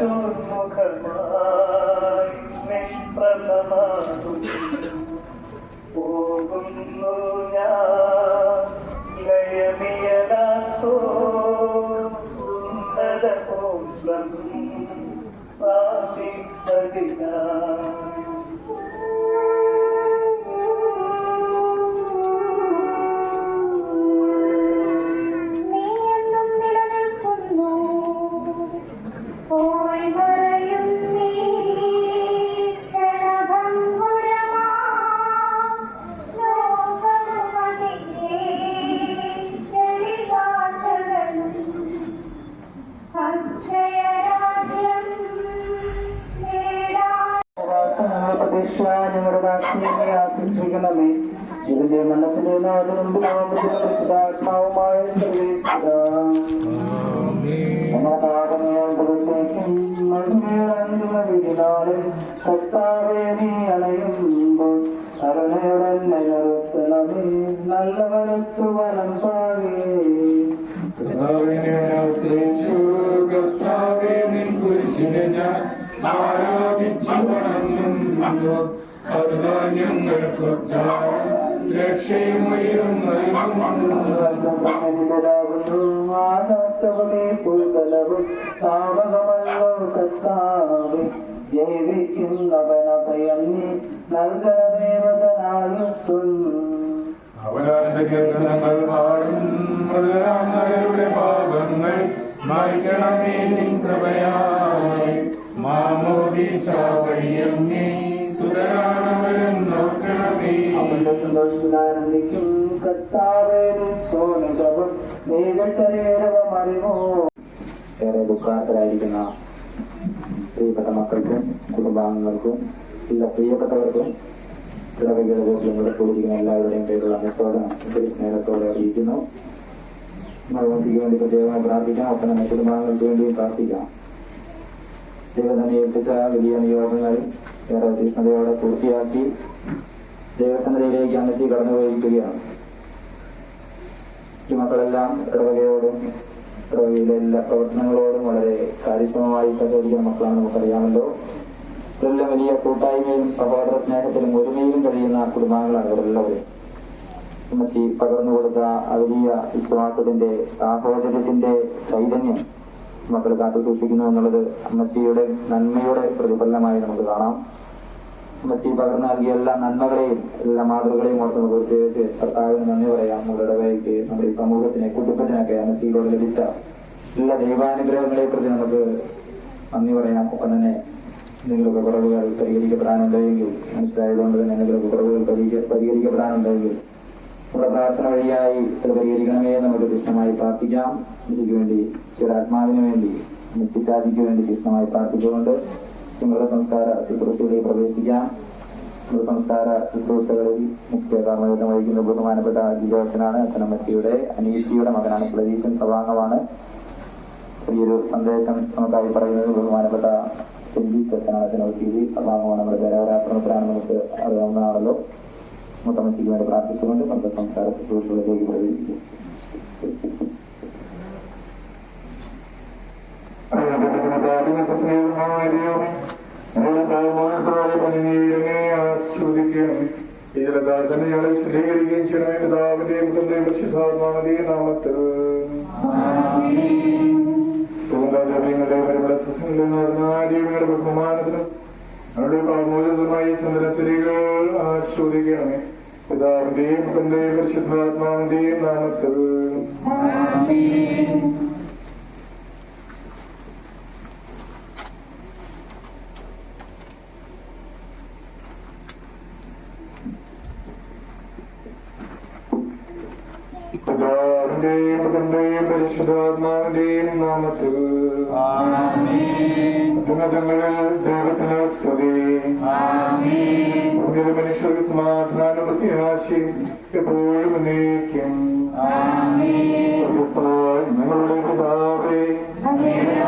action പ്രതീക്ഷ ഞങ്ങളുടെ ദാക്ഷിണ്യെ ആശിച്ചിരിക്കണമേ ഇതിന്റെ നാഥനും പരിശുദ്ധാത്മാവുമായ സർവേശ്വര. ഞങ്ങളുടെ പാപങ്ങളേക്കും നാളിൽ കർത്താവേ നീ അണയുമ്പോൾ കരുണയുടെ നിർത്തണമേ നല്ല വലത്തു വലം പാകേ ആശ്രയിച്ചു. കർത്താവെ നിൻ കുരിശിനെ ഞാൻ ആരാധിച്ചു വണങ്ങുന്നു. അവനാന്റെ കീർത്തനങ്ങൾ പാടും മൃതരാമരുടെ പാപങ്ങൾ മായ്ക്കണമേ നിൻ കൃപയായി മാമോദീസ വഴിയങ്ങേ സന്തോഷത്തിലാനന്ദിക്കും കർത്താവേ സോനകവും മേഘശരീരവും അറിവോ ഏറെ ദുഃഖാന്തരായിരിക്കുന്ന പ്രിയപ്പെട്ട മക്കൾക്കും കുടുംബാംഗങ്ങൾക്കും എല്ലാ പ്രിയപ്പെട്ടവർക്കും ഇടവകയുടെ വീട്ടിലും കൂടിയിരിക്കുന്ന എല്ലാവരുടെയും പേരുള്ള അനുസ്വാദനം സ്നേഹത്തോടെ അറിയിക്കുന്നു. ഭഗവതിക്ക് വേണ്ടി പ്രത്യേകമായി പ്രാർത്ഥിക്കാം. ഒപ്പം തന്നെ കുടുംബാംഗങ്ങൾക്ക് വേണ്ടിയും പ്രാർത്ഥിക്കാം. ദൈവം തന്നെ ഏൽപ്പിച്ച വലിയ നിയോഗങ്ങൾ ഏറെ തീഷ്ണതയോടെ പൂർത്തിയാക്കി ദൈവസന്നിധിയിലേക്ക് കടന്നു പോയിരിക്കുകയാണ് ഈ മക്കളെല്ലാം ഇടവകയോടും ഇടവകയിലെ എല്ലാ പ്രവർത്തനങ്ങളോടും വളരെ കാര്യക്ഷമമായി സഹകരിക്കുന്ന മക്കളാണ് നമുക്കറിയാമല്ലോ. ഇതെല്ലാം വലിയ കൂട്ടായ്മയും സഹോദര സ്നേഹത്തിലും ഒരുമയിലും കഴിയുന്ന കുടുംബാംഗങ്ങളാണ് ഇവരെല്ലാവരും ഉമ്മച്ചി പകർന്നു കൊടുത്ത വലിയ വിശ്വാസത്തിന്റെ സാഹോദര്യത്തിന്റെ ചൈതന്യം മക്കൾ കാത്തു സൂക്ഷിക്കുന്നു എന്നുള്ളത് അമ്മച്ചിയുടെ നന്മയുടെ പ്രതിഫലനമായി നമുക്ക് കാണാം. അമ്മച്ചി പകർന്നു നൽകിയ എല്ലാ നന്മകളെയും എല്ലാ മാതൃകളെയും ഓർത്ത് നമുക്ക് പ്രത്യേകിച്ച് കർത്താവിന് നന്ദി പറയാം. നമ്മുടെ ഇടവകയ്ക്ക് നമ്മുടെ ഈ സമൂഹത്തിന് കുടുംബത്തിനൊക്കെ അമ്മച്ചിയിലൂടെ ലഭിച്ച എല്ലാ ദൈവാനുഗ്രഹങ്ങളെ പ്രതി നമുക്ക് നന്ദി പറയാം. ഒപ്പം തന്നെ എന്തെങ്കിലുമൊക്കെ കുറവുകൾ പരിഹരിക്കപ്പെടാനുണ്ടെങ്കിൽ മനസ്സിലായതുകൊണ്ട് തന്നെ എന്തെങ്കിലുമൊക്കെ കുറവുകൾ പരിഹരിക്ക- പരിഹരിക്കപ്പെടാനുണ്ടെങ്കിൽ നമ്മുടെ പ്രാർത്ഥന വഴിയായി അത് പരിഹരിക്കണമേ നമുക്ക് കൃഷ്ണമായി പ്രാർത്ഥിക്കാം. ഇതിനു വേണ്ടി ആത്മാവിന് വേണ്ടി നിത്യശാദിക്ക് വേണ്ടി കൃഷ്ണമായി പ്രാർത്ഥിച്ചുകൊണ്ട് നിങ്ങളുടെ സംസ്കാര ശുശ്രൂഷയിലേക്ക് പ്രവേശിക്കാം. നമ്മുടെ സംസ്കാര ശുശ്രൂഷകളിൽ മുഖ്യ കാർമ്മകം വഹിക്കുന്ന ബഹുമാനപ്പെട്ട ജിജോച്ചനാണ് അച്ഛനമ്മച്ചിയുടെ അനീതിയുടെ മകനാണ് പ്രതീക്ഷൻ സഭാംഗമാണ്. ഈയൊരു സന്ദേശം നമുക്കായി പറയുന്നത് ബഹുമാനപ്പെട്ട ചെഞ്ചി അച്ഛനാണ് അച്ഛനോട് സഭാംഗമാണ്. നമ്മുടെ ദേവരാശ്രമത്തിലാണ് നമുക്ക് അറിയാവുന്നതാണല്ലോ. മുത്തമ്മച്ചിക്ക് വേണ്ടി പ്രാർത്ഥിച്ചുകൊണ്ട് നമ്മുടെ സംസ്കാര ശുശ്രൂഷകളിലേക്ക് പ്രവേശിക്കും. ഞങ്ങളെ വിശദീകരിക്കുകയും ചെയ്യണമേ പിതാവിന്റെയും പുത്രന്റെയും പരിശുദ്ധാത്മാവിന്റെയും നാമത്തിൽ. സുഗന്ധദ്രവ്യങ്ങളുടെ പരിമള സസ്യങ്ങളുടെ ബഹുമാനത്തിനും അവരുടെ പാമോചിതമായി സന്ദനത്തിലേക്ക് ആസ്വദിക്കണമേ പിതാവിന്റെയും പുത്രന്റെയും പരിശുദ്ധാത്മാവിന്റെയും നാമത്തിൽ പരിശുദ്ധാത്മാവിന്റെയും നാമത്തിൽ. ഉന്നതങ്ങളിൽ ദൈവത്തിന് സ്തുതി ഭൂമിയിലെ മനുഷ്യർക്ക് സമാധാന പ്രത്യാശി എപ്പോഴും ഉന്നയിക്കും ഞങ്ങളുടെ പിതാവേ. ഞങ്ങളുടെ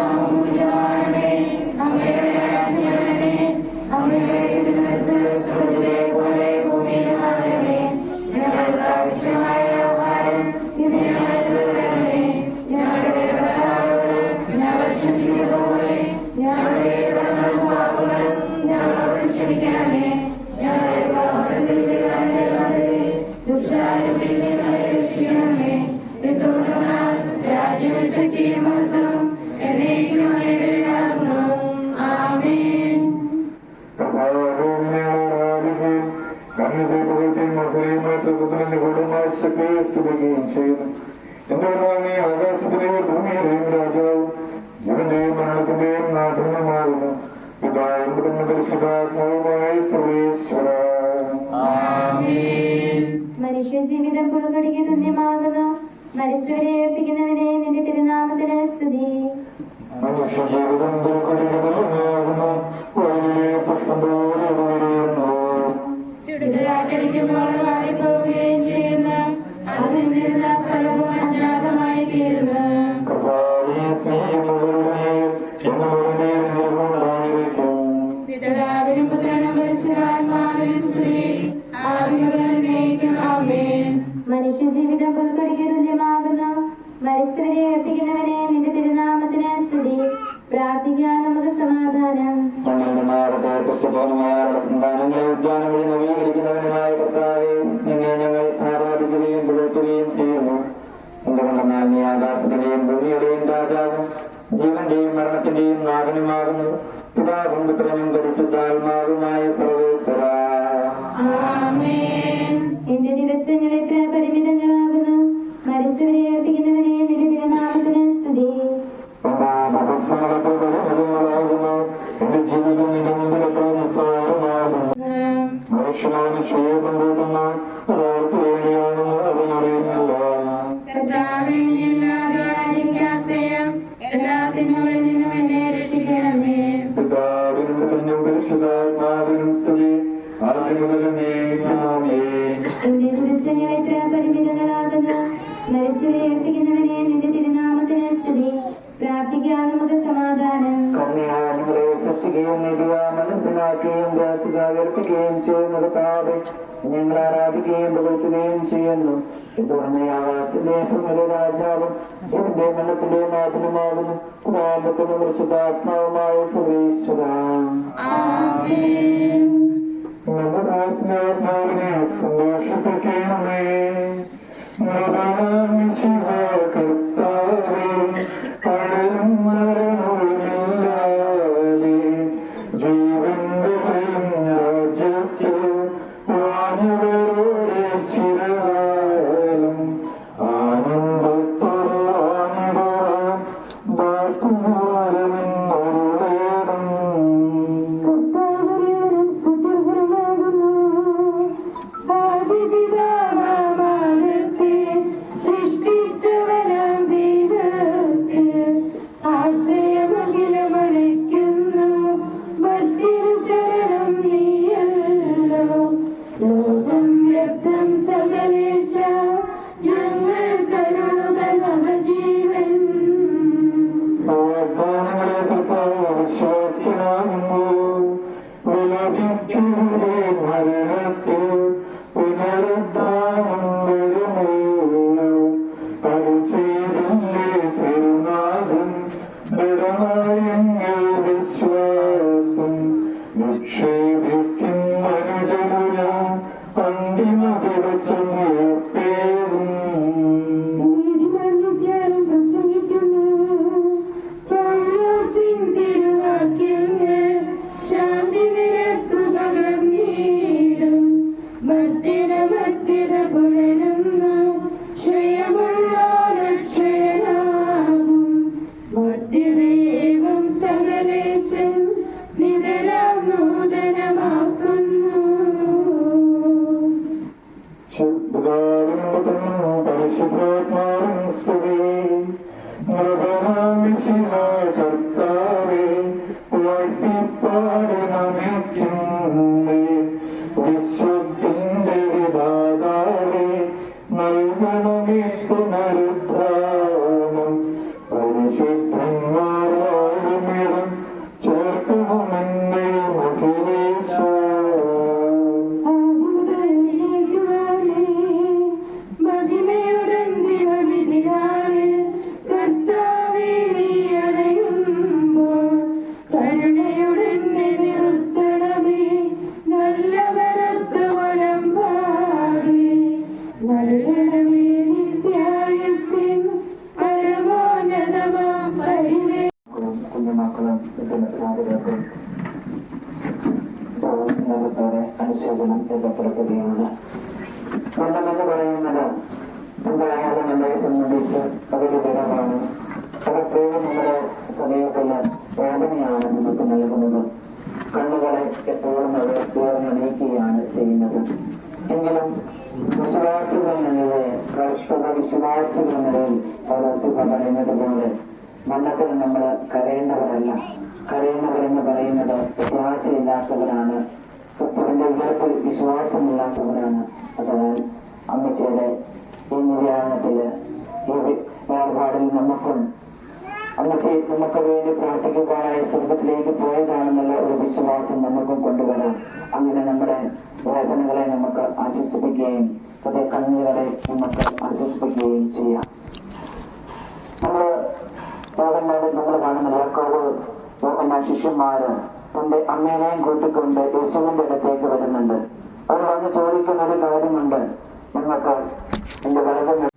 ചെയ്യുന്നു. എന്തുകൊണ്ടാണ് നീ ആകാശത്തിലെയും ഭൂമിയിലെയും രാജാവും ജീവന്റെയും മരണത്തിന്റെയും നാഥനുമാകുന്നു പിതാവും പരിശുദ്ധാത്മാവുമായ സർവേശ്വര. മനുഷ്യ ജീവിതം പുൽക്കൊടിക്ക് തുല്യമാകുന്നു. മരിച്ചവരെ ഏൽപ്പിക്കുന്നവരെ നിന്റെ തിരുനാമത്തിന് സ്തുതി. മനുഷ്യ ജീവിതം തുല്യമാകുന്നു. വഴിയിലെ പുഷ്പം മനുഷ്യ ജീവിതം പുൽക്കൊടിക്ക് തുല്യമാകുന്നു മരിച്ചവരെ ഏൽപ്പിക്കുന്നവനെ നിന്റെ തിരുനാമത്തിന് സ്തുതി. പ്രാർത്ഥിക്കാൻ നമുക്ക് സമാധാനം. സന്താനങ്ങളെ ഉദ്യാനം വഴി നവീകരിക്കുന്നവനുമായ കർത്താവെ നിന്നെ ഞങ്ങൾ ആരാധിക്കുകയും പുകഴ്ത്തുകയും ചെയ്യുന്നു. എന്തുകൊണ്ടെന്നാൽ നീ ആകാശത്തിന്റെയും ഭൂമിയുടെയും രാജാവും ജീവന്റെയും മരണത്തിന്റെയും നാഥനുമാകുന്നു. പിതാവും പുത്രനും പരിശുദ്ധാത്മാവുമായ സർവേശ്വര. ആമേൻ. എന്റെ ദിവസങ്ങൾ എത്ര പരിമിതങ്ങളാകുന്നു മരിച്ചവരെ അർപ്പിക്കുന്നവരെ നിന്റെ തിരുനാമത്തിന് സ്തുതി. മനുഷ്യനാണ് ക്ഷേമം കൂട്ടുന്നു അതാർക്ക് വേണ്ടിയാണെന്ന് രക്ഷിക്കണമേ. പിതാവിനും പുത്രനും പരിശുദ്ധാത്മാവിനും സ്തുതി. ആദ്യം മുതൽ നീക്കുമേ എന്റെ ദിവസങ്ങൾ എത്ര പരിമിതങ്ങളാകുന്നു മരിച്ചവരെ ഏൽപ്പിക്കുന്നവനെ നിന്റെ തിരുനാമത്തിന് സ്തുതി. പ്രാർത്ഥിക്കാൻ നമുക്ക് സമാധാനം. സൃഷ്ടിക്കുകയും നിര്യാമനത്തിനാക്കുകയും രാത്രികാകർപ്പിക്കുകയും ചെയ്യുന്നത് താവെ ഞങ്ങൾ ആരാധിക്കുകയും പുകഴ്ത്തുകയും ചെയ്യുന്നു. എന്തുകൊണ്ട് ആവാസത്തിന്റെ ഭൂമിയുടെ രാജാവും ജീവന്റെ മരണത്തിന്റെ നാഥനുമാകുന്നു. പുരാണത്തിന് പരിശുദ്ധാത്മാവുമായ ആമേൻ. നമ്മുടെ Слышь, покинь мы, വിശ്വാസികൾ നിലയിൽ പൗലോസിക പറയുന്നത് പോലെ മണ്ണത്തിൽ നമ്മൾ കരയേണ്ടവരല്ല. കരയുന്നവരെന്ന് പറയുന്നത് വിശ്വാസമില്ലാത്തവരാണ് ക്രിസ്തുവിന്റെ ഉയർപ്പിൽ വിശ്വാസമില്ലാത്തവരാണ്. അതിനാൽ അമ്മച്ചിയുടെ ഈ നിര്യാണത്തിൽ ഈ വേർപാടിൽ നമുക്കും അമ്മച്ചി നമുക്ക് വേണ്ടി പ്രാർത്ഥിക്കുവാനായി സ്വർഗത്തിലേക്ക് പോയതാണെന്നുള്ള ഒരു വിശ്വാസം നമുക്കും കൊണ്ടുവരാം. അങ്ങനെ നമ്മുടെ വേദനകളെ നമുക്ക് ആശ്വസിപ്പിക്കുകയും അതേ കണ്ണീകളെ നമുക്ക് ആശ്വസിപ്പിക്കുകയും ചെയ്യാം. നമ്മൾ യോഗന്മാരിൽ നമ്മൾ കാണുന്ന യാക്കോവ് യോഗന്മാ ശിഷ്യന്മാര് തന്റെ അമ്മേനെയും കൂട്ടിക്കൊണ്ട് യേശുവിന്റെ അടുത്തേക്ക് വരുന്നുണ്ട്. അവർ വന്ന് ചോദിക്കുന്ന ഒരു കാര്യമുണ്ട്. നിങ്ങൾക്ക് എന്റെ വലതും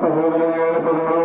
സഹോദരങ്ങളെ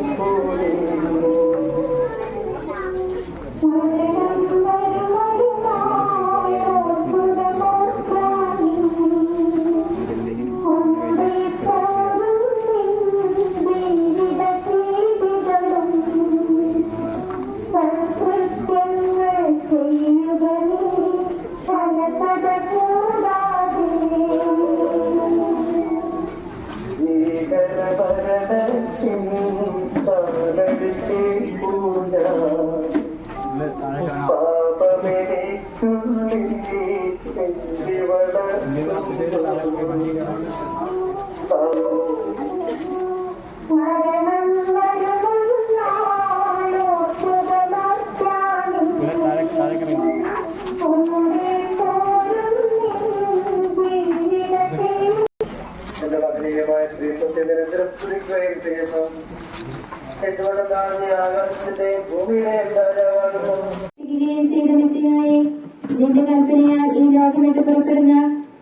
for എന്റെ മഹനീയമായ ദൈവത്തെ നിരന്തരം സ്തുതിക്കുകയും ചെയ്യുന്നു. എന്തുകൊണ്ടെന്താണ് ഈ ആകാശത്തിന്റെ ഭൂമിയുടെ രാജാവാകുന്നു നിന്റെ കൽപ്പനയാൽ ഈ ലോകം പുറപ്പെടുന്ന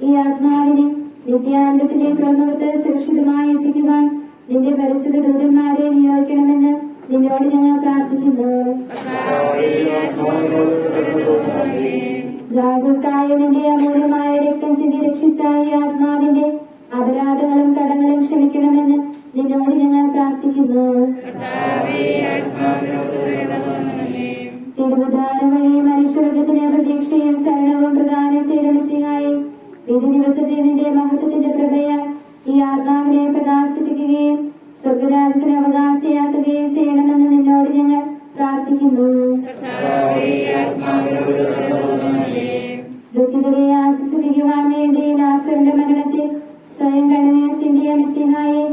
ഈ ആത്മാവിനെ നിത്യാനന്ദത്തിന്റെ തുറമുഖത്ത് സുരക്ഷിതമായി എത്തിക്കുവാൻ നിന്റെ പരിശുദ്ധ ദൂതന്മാരെ നിയോഗിക്കണമെന്ന് നിന്നോട് ഞങ്ങൾ പ്രാർത്ഥിക്കുന്നു. ഗാഗുക്കായ നിന്റെ അമൂല്യമായ രക്തം ചിന്തി രക്ഷിച്ച ഈ ആത്മാവിന്റെ അപരാധങ്ങളും കടങ്ങളും ക്ഷമിക്കണമെന്ന് നിന്നോട് ഞങ്ങൾ പ്രാർത്ഥിക്കുന്നു. തിരുവധാനം വഴി മനുഷ്യവർഗത്തിന് പ്രതീക്ഷയും ശരണവും പ്രധാന സേവനസിഹായി വിധി ദിവസത്തെ നിന്റെ മഹത്വത്തിന്റെ പ്രഭയ ഈ ആത്മാവിനെ പ്രകാശിപ്പിക്കുകയും സ്വർഗരാജത്തിന് അവകാശയാക്കുകയും ചെയ്യണമെന്ന് നിന്നോട് ഞങ്ങൾ പ്രാർത്ഥിക്കുന്നു. ദുഃഖിതരെ ആശ്വസിപ്പിക്കുവാൻ വേണ്ടി നാസറിന്റെ സ്വയം കണ്ണുനീർ അമിസിഹായെ മിശിഹായെ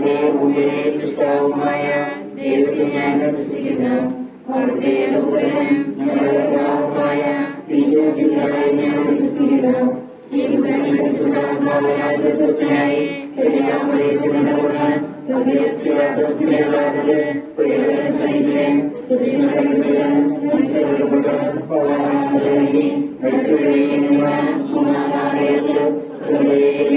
ആകാശത്തിന്റെ ഉള്ളിലെ സൃഷ്ടാവുമായ ദൈവത്തിൽ ഞാൻ വിശ്വസിക്കുന്നു. അവിടുത്തെ കർത്താവുമായ ഈശോമിശിഹായെ ഞാൻ വിശ്വസിക്കുന്നു. ഈ വളർന്നത് പിഴകളെ സഹിച്ച് മൂന്നാം നാളേക്ക് സ്വർഗത്തിലേക്ക്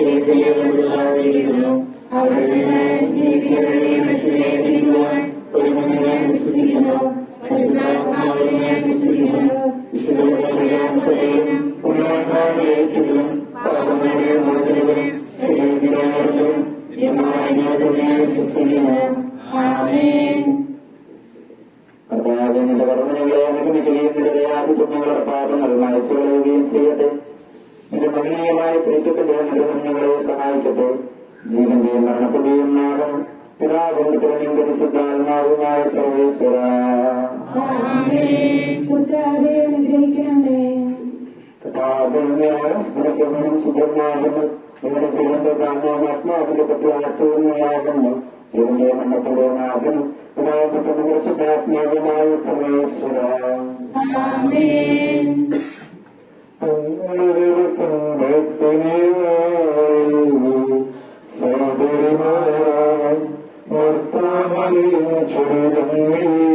എഴുന്നള്ളി സർവശക്തിയായ ദൈവത്തിന്റെ കൊണ്ടുപോകാതിരിക്കുന്നു അവിടെ നിന്ന് ജീവിക്കുന്നവരെയും മനുഷ്യരെയും വിധിക്കുവാൻ ഒരു ഞാൻ വിശ്വസിക്കുന്നു. പരിശുദ്ധാത്മാവിനെ ഞാൻ വിശ്വസിക്കുന്നു. വിശുദ്ധയും പുണ്യവാന്മാരുടെ ഐക്യത്തിലും പാപങ്ങളുടെ മോചനത്തിനും ശരീരത്തിനായിട്ടും ഞാൻ വിശ്വസിക്കുന്നു. ആമേൻ. കർത്താവേ, നിന്റെ കർമ്മങ്ങളെ അനുഗമിക്കുകയും ദയാധിക്യം ഞങ്ങളുടെ പാപങ്ങൾ മയച്ചു കളയുകയും ചെയ്യട്ടെ. നിന്റെ മഹനീയമായ പ്രീത്യത്തിന്റെ അനുഗ്രഹം ഞങ്ങളെ സഹായിക്കട്ടെ. ജീവന്റെയും മരണത്തിന്റെയും നാഗം പിതാവും പുത്രനും പരിശുദ്ധാത്മാവുമായ സർവേശ്വര. സ്മരിക്കണമെന്നും സുഖമാകുന്നു. നിങ്ങളുടെ ജീവന്റെ പ്രാണവും ആത്മാവിന്റെ പ്രത്യാസവുമാകുന്നു ജീവന്റെ മരണത്തിന്റെ നാഗം പിതാവും പരിശുദ്ധാത്മാവുമായ സർവേശ്വര. ആമേൻ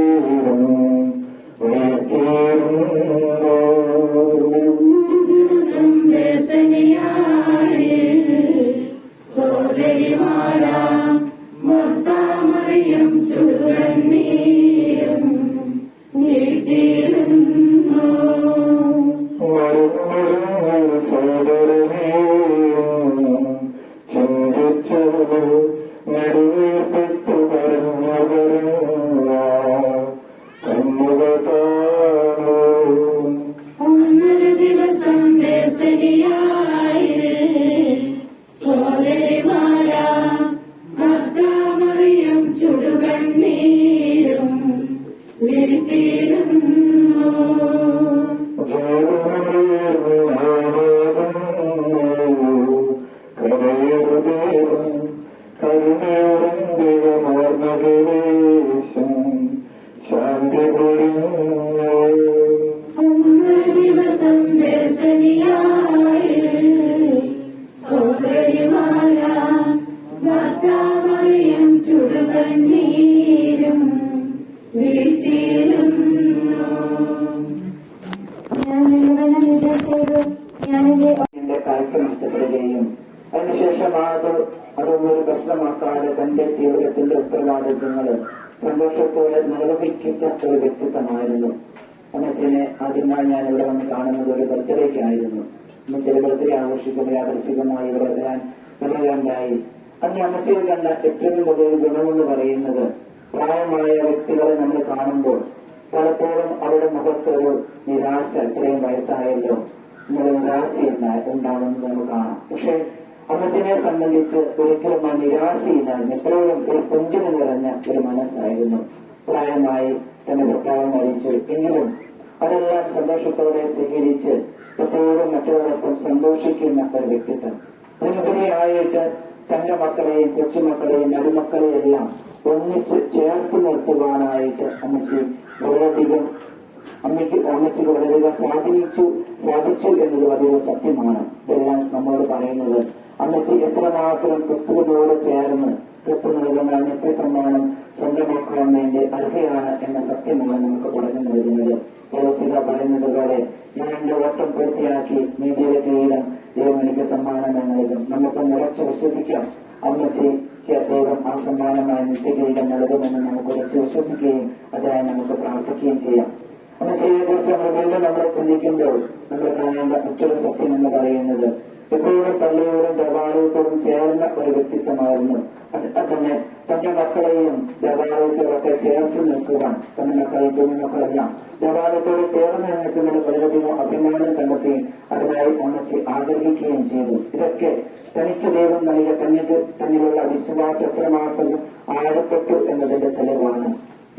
ചുടുകണ്ണീരും വീഴ്ത്തിയിരുന്നു ഉത്തരവാദിത്വങ്ങൾ സന്തോഷത്തോടെ നിർവഹിക്കത്തക്ക ഒരു വ്യക്തിത്വമായിരുന്നു. അമ്മച്ചനെ ആദ്യമായി ഞാൻ ഇവിടെ വന്ന് കാണുന്നത് ഒരു ബർത്ത്ഡേക്കായിരുന്നു അമ്മച്ചയുടെ ബർത്ത്ഡേ ആഘോഷിക്കുമ്പോൾ യാദർശികമായി ഇവിടെ വരാൻ വരികയുണ്ടായി അന്ന് അമ്മച്ചയിൽ കണ്ട ഏറ്റവും കൂടുതൽ ഗുണമെന്ന് പറയുന്നത് പ്രായമായ വ്യക്തികളെ നമ്മൾ കാണുമ്പോൾ പലപ്പോഴും അവരുടെ മുഖത്തൊരു നിരാശ ഇത്രയും വയസ്സായല്ലോ. എന്നൊരു നിരാശ ഉണ്ടാകുന്നത് നമുക്ക് കാണാം. പക്ഷെ അമ്മച്ചനെ സംബന്ധിച്ച് ഒരിക്കലും ആ നിരാശയില്ലായിരുന്നു എപ്പോഴും ഒരു പുഞ്ചിന് നിറഞ്ഞ ഒരു മനസ്സായിരുന്നു. പ്രായമായി തന്റെ ഭർത്താവ് മരിച്ചു. എങ്കിലും അതെല്ലാം സന്തോഷത്തോടെ സ്വീകരിച്ച് എപ്പോഴും മറ്റുള്ളവർക്കും സന്തോഷിക്കുന്ന ഒരു വ്യക്തിത്വം. അതിനുപരിയായിട്ട് തന്റെ മക്കളെയും കൊച്ചുമക്കളെയും മരുമക്കളെയും എല്ലാം ഒന്നിച്ച് ചേർത്ത് നിർത്തുവാനായിട്ട് അമ്മച്ചി വളരെയധികം അമ്മയ്ക്ക് അമ്മച്ചിക്ക് വളരെയധികം സ്വാധീനിച്ചു സ്വാധിച്ചു എന്നത് വലിയൊരു സത്യമാണ്. ഇതെല്ലാം നമ്മളോട് പറയുന്നത് അമ്മച്ചി എത്രമാത്രം ക്രിസ്തുവിനോട് ചേർന്ന് ക്രിസ്തു നൽകുന്ന നിത്യ സമ്മാനം സ്വന്തമാക്കുവാൻ വേണ്ടി അർഹയാണ് എന്ന സത്യമാണ് നമുക്ക് പറഞ്ഞു നൽകുന്നത്. ഓസിക പറയുന്നത് പോലെ ഞാൻ എന്റെ ഓട്ടം പൂർത്തിയാക്കി നീതിയുടെ കീഴിലും ദൈവം എനിക്ക് സമ്മാനമായി നൽകും. നമുക്ക് നിറച്ച് വിശ്വസിക്കാം. അമ്മച്ചിക്ക് ദൈവം ആ സമ്മാനമായി നിത്യകിരീടം നൽകുമെന്ന് നമുക്ക് ഉറച്ച് വിശ്വസിക്കുകയും അതിനായി നമുക്ക് പ്രാർത്ഥിക്കുകയും ചെയ്യാം. അമ്മച്ചിയെ കുറിച്ച് നമ്മൾ വീണ്ടും നമ്മൾ ചിന്തിക്കുമ്പോൾ നമ്മൾ കാണേണ്ട മറ്റൊരു സത്യം എന്ന് പറയുന്നത് എപ്പോഴും പള്ളിയോടും ദേവാലയത്തോടും ചേർന്ന ഒരു വ്യക്തിത്വമായിരുന്നു തന്നെ തന്റെ മക്കളെയും ദേവാലയത്തോടൊക്കെ ചേർത്ത് നിൽക്കുവാൻ തന്റെ മക്കളെ കുഞ്ഞുമക്കളെല്ലാം ദേവാലയത്തോട് ചേർന്ന് നിൽക്കുന്നത് വളരെയധികം അഭിമാനം കണ്ടെത്തുകയും അതിനായി ഒന്നിച്ച് ആഗ്രഹിക്കുകയും ചെയ്തു. ഇതൊക്കെ തനിക്ക് ദൈവം നൽകിയ തനിക്ക് തന്നിലുള്ള വിശ്വാസം എത്രമാത്രം ആഴപ്പെട്ടു എന്നതിന്റെ തെളിവാണ്.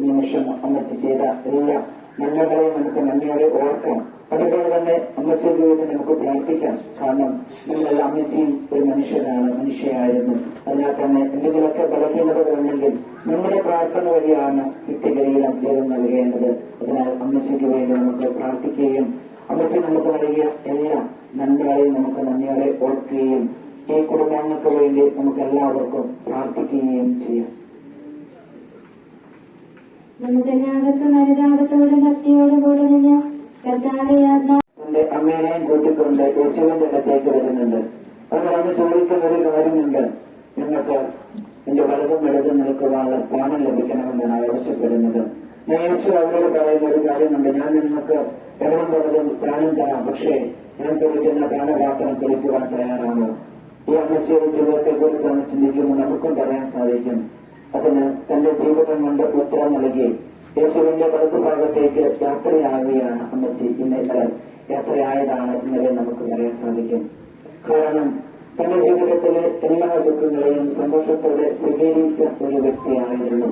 നിമിഷം അമ്മച്ച് ചെയ്ത എല്ലാ നന്മകളെ നമുക്ക് നന്ദിയോടെ ഓർക്കാം. അതുപോലെ തന്നെ അമ്മച്ചിക്ക് വേണ്ടി നമുക്ക് പ്രാർത്ഥിക്കാം. കാരണം നമ്മൾ അമ്മച്ചിയും ഒരു മനുഷ്യനാണ് മനുഷ്യയായിരുന്നു അതിനാൽ തന്നെ എന്തെങ്കിലുമൊക്കെ ബലഹീനതകളുണ്ടെങ്കിൽ നമ്മുടെ പ്രാർത്ഥന വഴിയാണ് നിത്യഗരീരം ദൈവം നൽകേണ്ടത്. അതിനാൽ അമ്മച്ചിക്ക് വേണ്ടി നമുക്ക് പ്രാർത്ഥിക്കുകയും അമ്മച്ചി നമുക്ക് നൽകിയ എല്ലാ നന്മകളെയും നമുക്ക് നന്ദിയോടെ ഓർക്കുകയും ഈ കുടുംബാംഗങ്ങൾക്ക് വേണ്ടി നമുക്ക് എല്ലാവർക്കും പ്രാർത്ഥിക്കുകയും ചെയ്യാം. നമുക്കെല്ലാവർക്കും അനുതാപത്തോടും ഭക്തിയോടും കൂടെ നിന്ന് കർത്താവെ അമ്മേനെയും കൂട്ടിക്കൊണ്ട് യേശുവിന്റെ അടുത്തേക്ക് വരുന്നുണ്ട്. അവർ അന്ന് ചോദിക്കുന്ന ഒരു കാര്യമുണ്ട്. നിങ്ങൾക്ക് എന്റെ വലതും ഇടതും നിൽക്കുവാനുള്ള സ്ഥാനം ലഭിക്കണമെന്നാണ് ആവശ്യപ്പെടുന്നത്. യേശു അവരോട് പറയുന്ന ഒരു കാര്യമുണ്ട്. ഞാൻ നിങ്ങൾക്ക് എവിടം വലതും സ്ഥാനം തരാം. പക്ഷേ ഞാൻ കുളിക്കുന്ന പാനപാത്രം കുളിക്കുവാൻ തയ്യാറാണ്. ഈ അമ്മച്ചിയുടെ ജീവിതത്തെ കുറിച്ചാണ് ചിന്തിക്കുമ്പോൾ നമുക്കും പറയാൻ സാധിക്കും. അതിന് തന്റെ ജീവിതം കൊണ്ട് ഉത്തരം നൽകി. യേശുവിന്റെ വലതുഭാഗത്തേക്ക് യാത്രയാവുകയാണ് അമ്മച്ചി. ഇന്നലെ യാത്രയായതാണ് ഇന്നലെ നമുക്ക് പറയാൻ സാധിക്കും. കാരണം തന്റെ ജീവിതത്തിലെ എല്ലാ ദുഃഖങ്ങളെയും സന്തോഷത്തോടെ സ്വീകരിച്ച ഒരു വ്യക്തിയായിരുന്നു